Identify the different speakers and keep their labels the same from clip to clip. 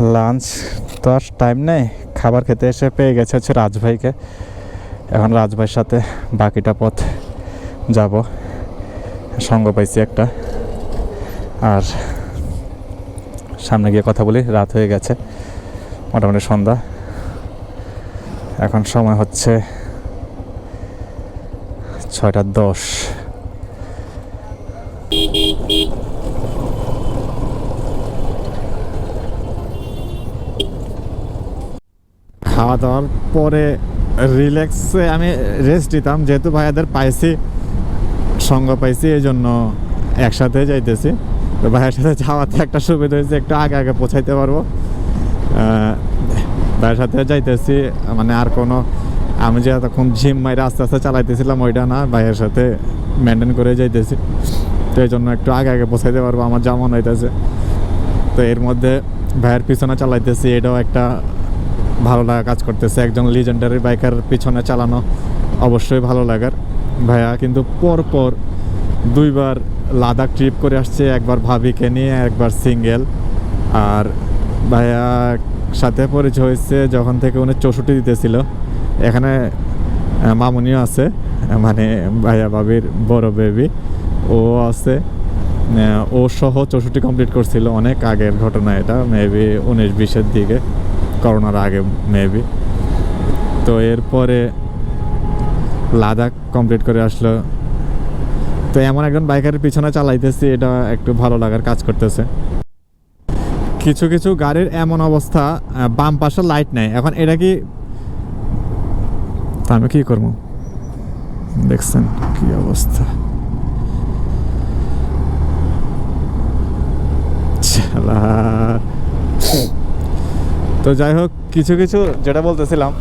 Speaker 1: Lunch তো আর time নেই। খাবার খেতে এসে পেয়ে গেছে হচ্ছে রাজভাইকে। এখন রাজভাইয়ের সাথে বাকিটা পথ যাব। সঙ্গ পাইছি একটা। আর সামনে গিয়ে কথা বলি, রাত হয়ে গেছে। মোটামুটি সন্ধ্যা। এখন সময় হচ্ছে ছয়টা দশ। খাওয়া দাওয়ার পরে রিল্যাক্সে আমি রেস্ট দিতাম। যেহেতু ভাইয়াদের পাইছি, সঙ্গ পাইছি এই জন্য একসাথে যাইতেছি। তো ভাইয়ের সাথে যাওয়াতে একটা সুবিধা হয়েছে, একটু আগে আগে পৌঁছাইতে পারব। ভাইয়ের সাথে যাইতেছি মানে আর কোনো, আমি যে এতক্ষণ জিম মাইরে আস্তে আস্তে চালাইতেছিলাম ওইটা না, ভাইয়ের সাথে মেনটেন করে যাইতেছি। তো এই জন্য একটু আগে আগে পৌঁছাইতে পারব, আমার যেমন হইতেছে। তো এর মধ্যে ভাইয়ের পিছনে চালাইতেছি, এটাও একটা ভালো লাগা কাজ করতেছে। একজন লিজেন্ডারি বাইকার পিছনে চালানো অবশ্যই ভালো লাগার। ভাইয়া, কিন্তু পর পর দুইবার লাদাখ ট্রিপ করে আসছে, একবার ভাবিকে নিয়ে, একবার সিঙ্গেল আর ভাইয়া সাথে পরিচয় হয়েছে যখন থেকে উনি চৌষট্টি দিতেছিল। এখানে মামুনিও আছে মানে ভাইয়া ভাবির বড় বেবি ও আছে ও সহ চৌষট্টি কমপ্লিট করছিল অনেক আগের ঘটনা এটা মেবি উনিশ বিশের দিকে। করোনার আগে মেবি তো এরপরে লাদাখ কমপ্লিট করে আসলো। তো এমন একজন বাইকারের পিছনে চালাইতেছি, এটা একটু ভালো লাগার কাজ করতেছে। কিছু কিছু গাড়ির এমন অবস্থা বাম পাশে লাইট নেই। এখন এটা কি আমি কি করব? দেখছেন কি অবস্থা। শালা। তো যাই হোক, কিছু কিছু যেটা বলতেছিলাম,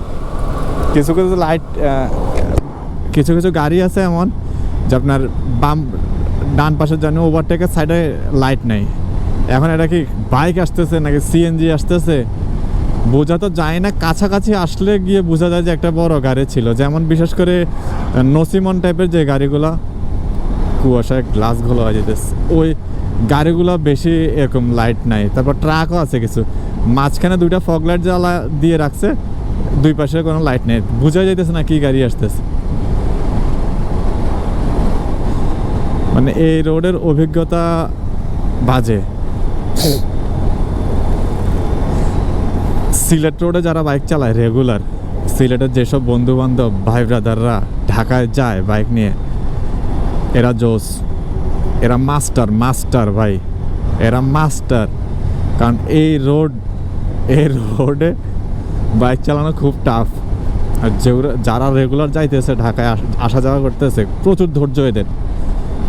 Speaker 1: কিছু কিছু লাইট কিছু কিছু গাড়ি আছে এমন যে আপনার বাম, ডান পাশের জন্য ওভারটেকের সাইডে লাইট নেই। এখন এটা কি বাইক আসতেছে নাকি সিএনজি আসতেছে? বোঝা তো যায় না, কাছাকাছি আসলে গিয়ে বোঝা যায় যে একটা বড় গাড়ি ছিল। যেমন বিশেষ করে নসিমন টাইপের যে গাড়িগুলো, কুয়াশায় গ্লাসগুলো হয়ে যেতেছে। ওই গাড়িগুলো বেশি এরকম লাইট নাই। তারপর ট্রাকও আছে কিছু। মাঝখানে দুইটা ফগ লাইট জ্বালা দিয়ে রাখছে, দুই পাশে কোনো লাইট নেই। বোঝা যাইতেছে না কি গাড়ি আসতেছে। মানে এই রোডের অভিজ্ঞতা বাজে। সিলেট রোডে যারা বাইক চালায় রেগুলার, সিলেটের যেসব বন্ধু বান্ধব ভাই ব্রাদাররা ঢাকায় যায় বাইক নিয়ে, এরা জোস। এরা মাস্টার মাস্টার ভাই। এরা মাস্টার। কারণ এই রোড এই রোডে বাইক চালানো খুব টাফ আর যেগুলো- যারা রেগুলার যাইতেছে, ঢাকায় আসা যাওয়া করতেছে, প্রচুর ধৈর্য এদের।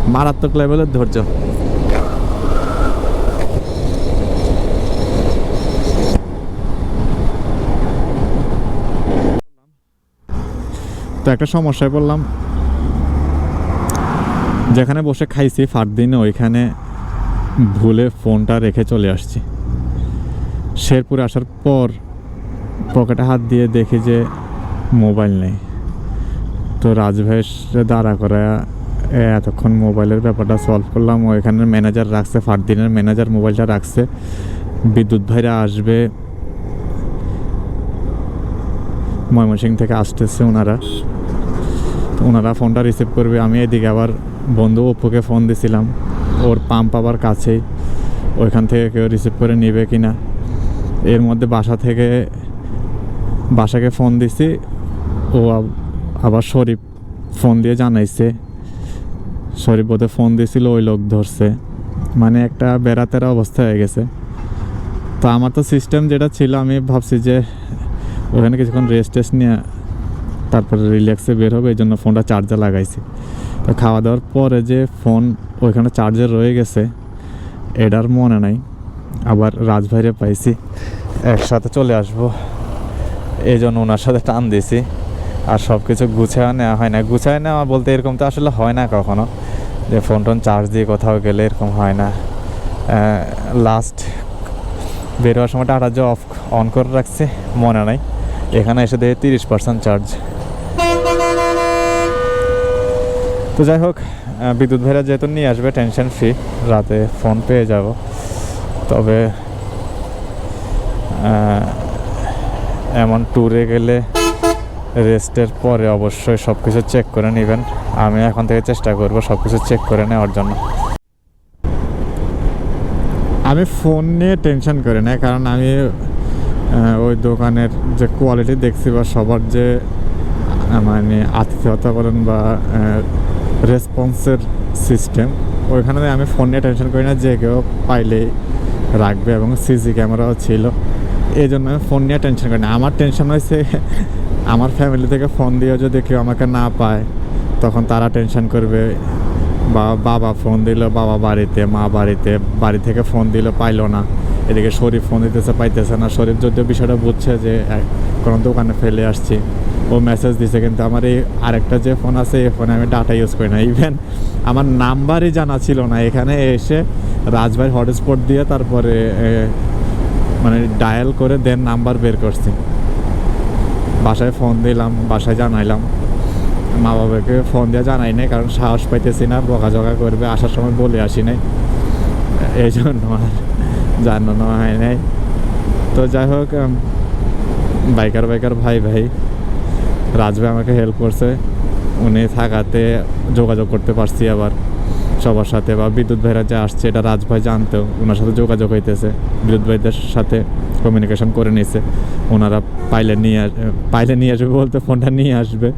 Speaker 1: মারাত্মক লেভেলের ধৈর্য। তো একটা সমস্যায় পড়লাম। যেখানে বসে খাইছি ফার দিনে ওইখানে ভুলে ফোনটা রেখে চলে আসছি। শেরপুরে আসার পর পকেটে হাত দিয়ে দেখি যে মোবাইল নেই। তো রাজভাইয়ের দাঁড়া করে এতক্ষণ মোবাইলের ব্যাপারটা সলভ করলাম ওইখানের ম্যানেজার রাখছে ফাট দিনের ম্যানেজার মোবাইলটা রাখছে। বিদ্যুৎ ভাইরা আসবে। ময়মনসিং থেকে আসতেছে ওনারা ওনারা ফোনটা রিসিভ করবে। আমি এদিকে আবার বন্ধু অপুকে ফোন দিছিলাম। ওর পাম্প আবার কাছেই। ওইখান থেকে কেউ রিসিভ করে নিবে কি না এর মধ্যে বাসা থেকে বাসাকে ফোন দিছি। ও আবার শরীফ ফোন দিয়ে জানাইছে। শরীফ বোধহয় ফোন দিছিল, ওই লোক ধরছে। মানে একটা বেড়াতেরা অবস্থা হয়ে গেছে। তো আমার তো সিস্টেম যেটা ছিল, আমি ভাবছি যে ওখানে কিছুক্ষণ রেস্ট টেস্ট নিয়ে তারপরে রিল্যাক্সে বের হবে, এই জন্য ফোনটা চার্জে লাগাইছি। তো খাওয়া দাওয়ার পরে যে ফোন ওইখানে চার্জে রয়ে গেছে, এটার মনে নাই। আবার রাজভাইরে পাইছি। একসাথে চলে আসব। এই জন্য ওনার সাথে টান দিয়েছি। আর সব কিছু গুছায় নেওয়া হয় না। গুছায় নেওয়া বলতে এরকম তো আসলে হয় না কখনো। যে ফোন টোন চার্জ দিয়ে কোথাও গেলে এরকম হয় না। লাস্ট বের হওয়ার সময় টাটা যে অফ অন করে রাখছি। মনে নাই। এখানে এসে দেখে তিরিশ পার্সেন্ট চার্জ তো যাই হোক বিদ্যুৎ ভাইরা যেহেতু নিয়ে আসবে টেনশন ফ্রি রাতে ফোন পেয়ে যাব। তবে এমন ট্যুরে গেলে রেস্টের পরে অবশ্যই সব কিছু চেক করে নেবেন। আমি এখন থেকে চেষ্টা করব সব কিছু চেক করে নেওয়ার জন্য। আমি ফোন নিয়ে টেনশন করি না, কারণ আমি ওই দোকানের যে কোয়ালিটি দেখছি বা সবার যে মানে আতিথেয়তা বলেন বা রেসপন্সের সিস্টেম ওইখানে আমি ফোন নিয়ে টেনশন করি না, যে কেউ পাইলেই রাখবে এবং সিসি ক্যামেরাও ছিল। এই জন্য ফোন নিয়ে টেনশন করি না। আমার টেনশন হয়েছে আমার ফ্যামিলি থেকে ফোন দিয়েও যদি কেউ আমাকে না পায়, তখন তারা টেনশন করবে। বা বাবা ফোন দিল, বাবা বাড়িতে, মা বাড়িতে, বাড়ি থেকে ফোন দিল, পাইলো না। এদিকে শরীফ ফোন দিতেছে, পাইতেছে না। শরীফ যদিও বিষয়টা বুঝছে যে কোনো দোকানে ফেলে আসছি, ও মেসেজ দিছে, কিন্তু আমার এই আরেকটা যে ফোন আছে, এই ফোনে আমি ডাটা ইউজ করি না। ইভেন আমার নাম্বারই জানা ছিল না। এখানে এসে রাজভাই হটস্পট দিয়ে তারপরে মানে ডায়াল করে দেন নাম্বার বের করছি। বাসায় ফোন দিলাম, বাসায় জানাইলাম। মা বাবাকে ফোন দিয়ে জানাই নাই, কারণ সাহস পাইতেছি না, বকাঝকা করবে, আসার সময় বলে আসি নাই। এই জন্য আর জানানো হয় নাই। তো যাই হোক বাইকার বাইকার ভাই ভাই, রাজ ভাই আমাকে হেল্প করছে। উনি থাকাতে যোগাযোগ করতে পারছি আবার। সবার সাথে বা বিদ্যুৎ ভাইরা যে আসছে, এটা রাজ ভাই জানতেও ওনার সাথে যোগাযোগ হইতেছে। বিদ্যুৎ ভাইদের সাথে কমিউনিকেশন করে নিছে। ওনারা পাইলে নিয়ে পাইলে নিয়ে আসবে বলতে ফোনটা নিয়ে আসবে।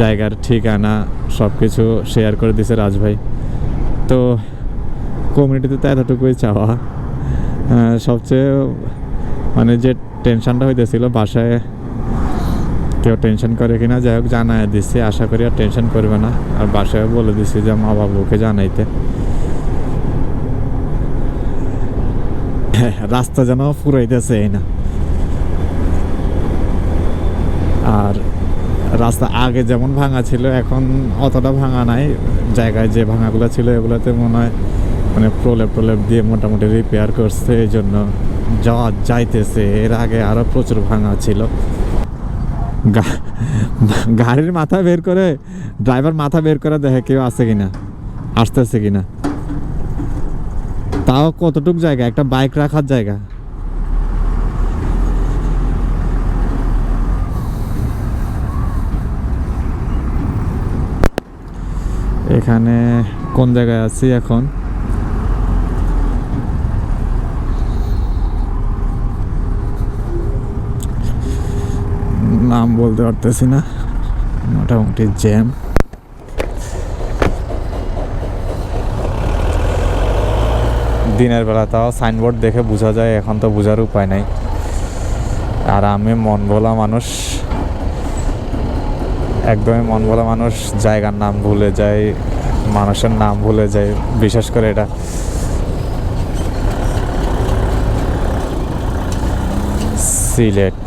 Speaker 1: জায়গার ঠিকানা সব কিছু শেয়ার করে দিছে রাজ ভাই। তো কমিউনিটিতে তো এতটুকুই চাওয়া। সবচেয়ে মানে যে টেনশনটা হইতেছিল বাসায় কেউ টেনশন করে কিনা, যাই হোক জানাই দিচ্ছি আশা করি আর টেনশন করবে না। আর বাসায় বলে দিচ্ছি যে, মা বাবুকে জানাইতে। রাস্তা যেন ফুরাইতেছে এই না। আর রাস্তা আগে যেমন ভাঙা ছিল, এখন অতটা ভাঙা নাই। জায়গায় যে ভাঙাগুলো ছিল, এগুলোতে মনে হয় মানে প্রলেপ প্রলেপ দিয়ে মোটামুটি রিপেয়ার করছে, এই জন্য যাওয়া যাইতেছে। এর আগে আরও প্রচুর ভাঙা ছিল। গাড়ির মাথা বের করে ড্রাইভার মাথা বের করে দেখে কেউ আছে কিনা, আসতেছে কিনা। তাও কতটুক জায়গা? একটা বাইক রাখার জায়গা। এখানে কোন জায়গায় আছি এখন? নাম বলতে পারতেছি না। মোটামুটি জ্যাম দিনের বেলা তাও সাইনবোর্ড দেখে বোঝা যায়, এখন তো বোঝার উপায় নাই। আর আমি মন ভোলা মানুষ। একদমই মন ভোলা মানুষ, জায়গার নাম ভুলে যায় মানুষের নাম ভুলে যায় বিশেষ করে এটা। সিলেট।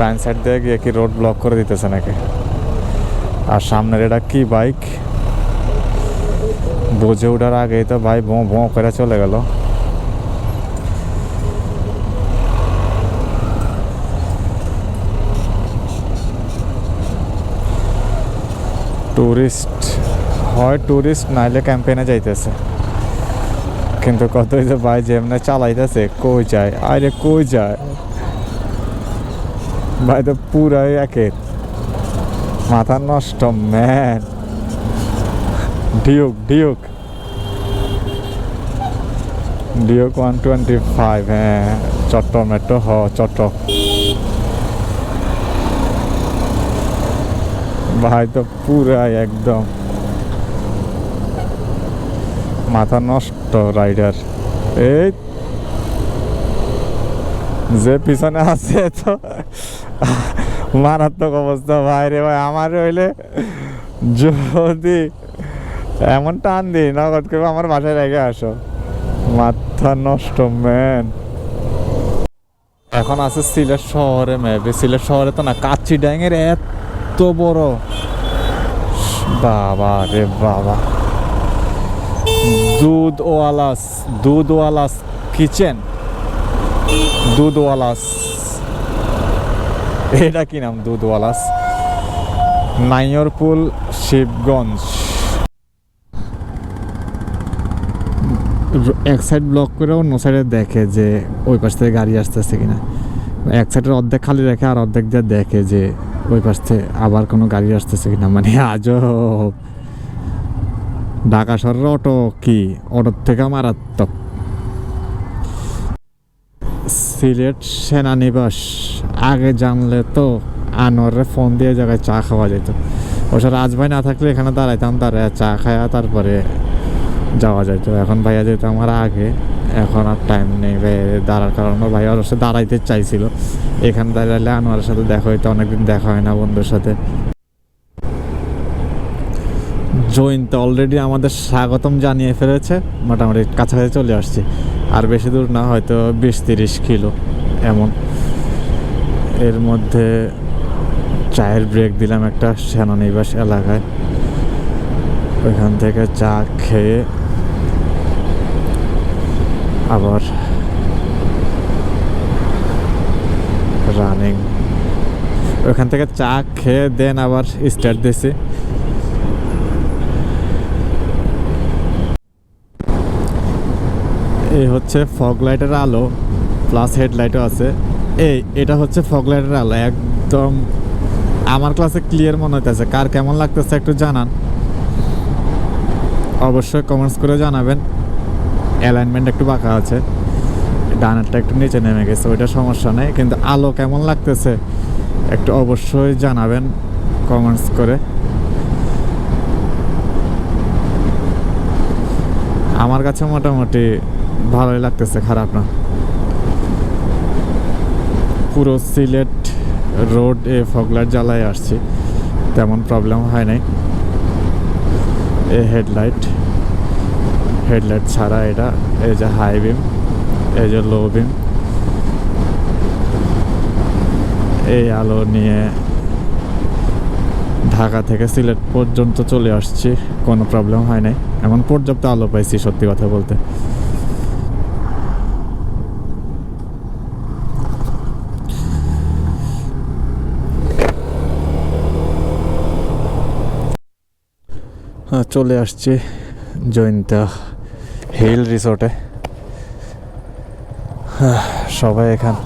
Speaker 1: ডাইন সাইড দিয়ে গিয়ে কি রোড ব্লক করে দিতেছে নাকি? আর সামনের এটা কি বাইক? বোঝে ওঠার আগেই তো ভাই বো বো করে চলে গেল। টুরিস্ট, হয় টুরিস্ট, নাইলে ক্যাম্পেইনে যাইতেছে। কিন্তু কত যে ভাই যেমনে চালাইতেছে, কই যায়? আরে কই যায়? ভাই তো পুরাই একের মাথা নষ্ট man Duke Duke Duke one twenty five হ্যাঁ চট্ট মেট্রো হ, চট্ট। ভাই তো পুরাই একদম। মাথা নষ্ট রাইডার এই যে পিছনে আছে তো। মারাত্মক অবস্থা, ভাই রে ভাই, আমার হইলে যদি এমন টান দি নগদ করে আমার বাসায় রেখে আসো। মাথা নষ্ট ম্যান এখন আছে সিলেট শহরে মেবি সিলেট শহরে তো না, কাচ্চি ড্যাঙের এত বড়। বাবা রে বাবা। দুধ ওয়ালাস দুধ ওয়ালাস কিচেন। দুধ ওয়ালাস এটা কি নাম? দুধওয়ালাস। নাইয়রপুল, শিবগঞ্জ। এক সাইড ব্লক করে অন্য সাইডে দেখে যে ওই পাশ থেকে গাড়ি আসতেছে কিনা। এক সাইডের অর্ধেক খালি রেখে আর অর্ধেক দিয়ে দেখে যে ওই পাশ থেকে আবার কোনো গাড়ি আসতেছে কিনা। মানে আজও ঢাকা শহরের অটো কি? অটোর থেকে মারাত্মক। সিলেট সেনানিবাস। আগে জানলে তো আনোয়ারে ফোন দিয়ে জায়গায় চা খাওয়া যেত ওসব রাজভাই না থাকলে এখানে দাঁড়াইতাম, দাঁড়ায় চা খায়া তারপরে যাওয়া যেত এখন ভাইয়া যেত আমার আগে, এখন আর টাইম নেই দাঁড়ার কারণে ভাই ওর দাঁড়াইতে চাইছিল। এখানে দাঁড়াইলে আনোয়ারের সাথে দেখা হইতো, অনেকদিন দেখা হয় না বন্ধুর সাথে। জৈন তো অলরেডি আমাদের স্বাগতম জানিয়ে ফেলেছে, মোটামুটি কাছাকাছি চলে আসছি। আর বেশি দূর না, হয়তো বিশ তিরিশ কিলো, এমন। এর মধ্যে চায়ের ব্রেক দিলাম একটা সেনানিবাস এলাকায়। ওইখান থেকে চা খেয়ে আবার রানিং ওইখান থেকে চা খেয়ে দেন আবার স্টার্ট দিয়েছি এই হচ্ছে ফগ লাইটের আলো প্লাস হেডলাইটও আছে। এই, এটা হচ্ছে ফগ লাইটের আলো, একদম আমার ক্লাসে ক্লিয়ার মনে হইতেছে। কার কেমন লাগতেছে একটু জানান। অবশ্যই কমেন্টস করে জানাবেন। অ্যালাইনমেন্ট একটু বাঁকা আছে। ডানারটা একটু নিচে নেমে গেছে, ওইটা সমস্যা নেই। কিন্তু আলো কেমন লাগতেছে একটু অবশ্যই জানাবেন কমেন্টস করে। আমার কাছে মোটামুটি ভালোই লাগতেছে, খারাপ না। পুরো সিলেট রোড এ ফগলার জ্বালায় আসছি। তেমন প্রবলেম হয় নাই। এ হেডলাইট হেডলাইট ছাড়া এটা, এই যে হাই বিম এই যে লো বিম এই আলো নিয়ে ঢাকা থেকে সিলেট পর্যন্ত চলে আসছি, কোনো প্রবলেম হয় নাই। এমন পর্যাপ্ত আলো পাইছি সত্যি কথা বলতে। চলে আসছি জয়ন্তা হিল রিসোর্টে। সবাই এখান